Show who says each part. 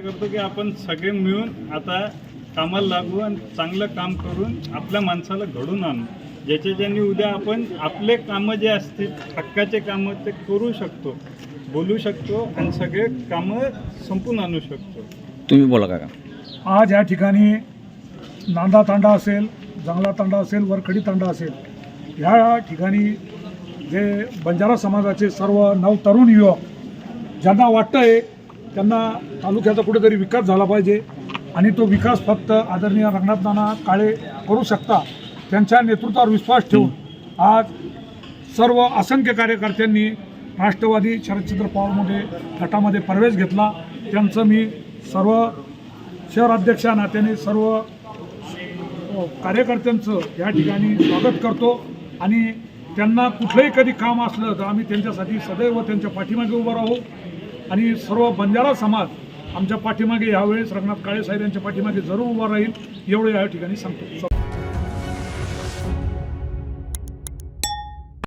Speaker 1: करतो की आपण सगळे मिळून आता कामाला लागू आणि चांगलं काम करून आपल्या माणसाला घडून आणू. ज्याच्या ज्यांनी उद्या आपण आपले कामं जे असतील हक्काचे कामं ते करू शकतो बोलू शकतो आणि सगळे कामं संपून आणू शकतो.
Speaker 2: तुम्ही बोला काका.
Speaker 3: आज या ठिकाणी नांदा तांडा असेल जंगला तांडा असेल वरखडी तांडा असेल ह्या ठिकाणी जे बंजारा समाजाचे सर्व नवतरुण युवक ज्यांना वाटतं आहे त्यांना तालुक्याचा कुठेतरी विकास झाला पाहिजे आणि तो विकास फक्त आदरणीय रंगनाथ नाना काळे करू शकता त्यांच्या नेतृत्वावर विश्वास ठेवून आज सर्व असंख्य कार्यकर्त्यांनी राष्ट्रवादी शरदचंद्र पवारमध्ये गटामध्ये प्रवेश घेतला. त्यांचं मी सर्व शहराध्यक्षा नात्याने सर्व कार्यकर्त्यांचं या ठिकाणी स्वागत करतो. आणि त्यांना कुठलंही कधी काम असलं तर आम्ही त्यांच्यासाठी सदैव त्यांच्या पाठीमागे उभं राहू. आणि सर्व बंजारा समाज आमच्या पाठीमागे यावेळेस रंगनाथ काळे साहेब यांच्या पाठीमागे जरूर उभा राहील एवढं या ठिकाणी सांगतो.